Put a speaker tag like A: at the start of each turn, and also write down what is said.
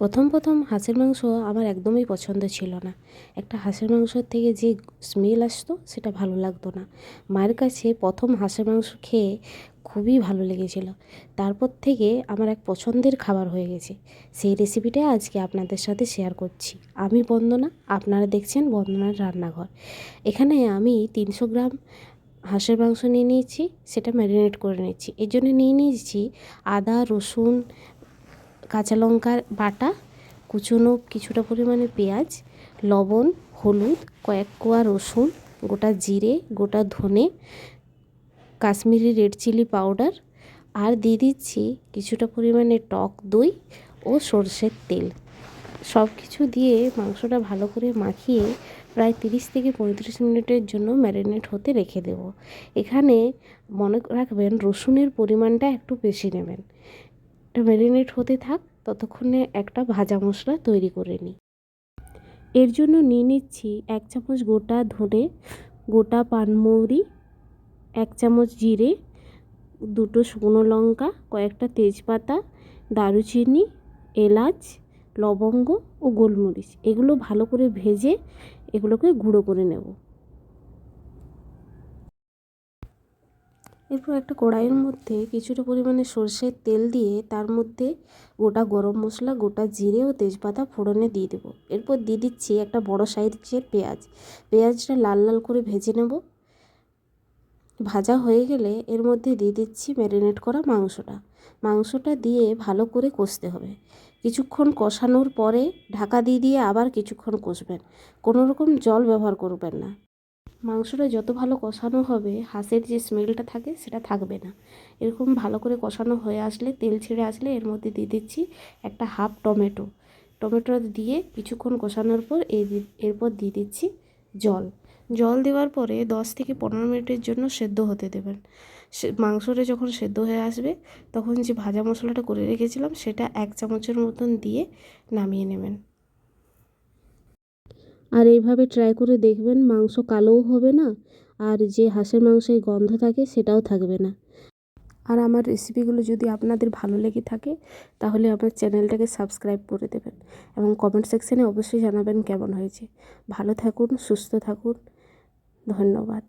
A: প্রথম প্রথম হাঁসের মাংস আমার একদমই পছন্দ ছিল না। একটা হাঁসের মাংসর থেকে যে স্মেল আসতো সেটা ভালো লাগতো না। মায়ের কাছে প্রথম হাঁসের মাংস খেয়ে খুবই ভালো লেগেছিল। তারপর থেকে আমার এক পছন্দের খাবার হয়ে গেছে। সেই রেসিপিটা আজকে আপনাদের সাথে শেয়ার করছি। আমি বন্দনা, আপনারা দেখছেন বন্দনার রান্নাঘর। এখানে আমি তিনশো গ্রাম হাঁসের মাংস নিয়ে নিয়েছি, সেটা ম্যারিনেট করে নিচ্ছি। এর জন্য নিয়ে নিয়েছি আদা, রসুন কাঁচা লঙ্কার বাটা, কুচনো কিছুটা পরিমাণে পেঁয়াজ, লবণ, হলুদ, কয়েক কোয়া রসুন, গোটা জিরে, গোটা ধনে, কাশ্মীরি রেড চিলি পাউডার আর দিয়ে দিচ্ছি কিছুটা পরিমাণে টক দই ও সর্ষের তেল। সব কিছু দিয়ে মাংসটা ভালো করে মাখিয়ে প্রায় তিরিশ থেকে পঁয়ত্রিশ মিনিটের জন্য ম্যারিনেট হতে রেখে দেব। এখানে মনে রাখবেন রসুনের পরিমাণটা একটু বেশি নেবেন। ম্যারিনেট হতে থাক, ততক্ষণে একটা ভাজা মশলা তৈরি করে নিই। এর জন্য নিয়ে নিচ্ছি এক চামচ গোটা ধনে, গোটা পানমৌরি এক চামচ জিরে, দুটো শুকনো লঙ্কা, কয়েকটা তেজপাতা, দারুচিনি, এলাচ, লবঙ্গ ও গোলমরিচ। এগুলো ভালো করে ভেজে এগুলোকে গুঁড়ো করে নেব। এরপর একটা কড়াইয়ের মধ্যে কিছুটা পরিমাণে সর্ষের তেল দিয়ে তার মধ্যে গোটা গরম মশলা, গোটা জিরে ও তেজপাতা ফোড়নে দিয়ে দেবো। এরপর দিয়ে দিচ্ছি একটা বড় সাইজের পেঁয়াজ। পেঁয়াজটা লাল লাল করে ভেজে নেব। ভাজা হয়ে গেলে এর মধ্যে দিয়ে দিচ্ছি ম্যারিনেট করা মাংসটা। মাংসটা দিয়ে ভালো করে কষতে হবে। কিছুক্ষণ কষানোর পরে ঢাকা দিয়ে দিয়ে আবার কিছুক্ষণ কষবেন। কোনো রকম জল ব্যবহার করবেন না। মাংসটা যত ভালো কষানো হবে, হাঁসের যে স্মেলটা থাকে সেটা থাকবে না। এরকম ভালো করে কষানো হয়ে আসলে, তেল ছেড়ে আসলে এর মধ্যে দিয়ে দিচ্ছি একটা হাফ টমেটো। টমেটো দিয়ে কিছুক্ষণ কষানোর পর এই এরপর দিয়ে দিচ্ছি জল। জল দেওয়ার পরে দশ থেকে পনেরো মিনিটের জন্য সেদ্ধ হতে দেবেন। মাংসটা যখন সেদ্ধ হয়ে আসবে, তখন যে ভাজা মশলাটা করে রেখেছিলাম, সেটা এক চামচের মতন দিয়ে নামিয়ে নেবেন। আর এইভাবে ট্রাই করে দেখবেন মাংস কালোও হবে না, আর যে হাঁসের মাংসের গন্ধ থাকে সেটাও থাকবে না। আর আমার রেসিপিগুলো যদি আপনাদের ভালো লেগে থাকে, তাহলে আমার চ্যানেলটাকে সাবস্ক্রাইব করে দেবেন এবং কমেন্ট সেকশানে অবশ্যই জানাবেন কেমন হয়েছে। ভালো থাকুন, সুস্থ থাকুন, ধন্যবাদ।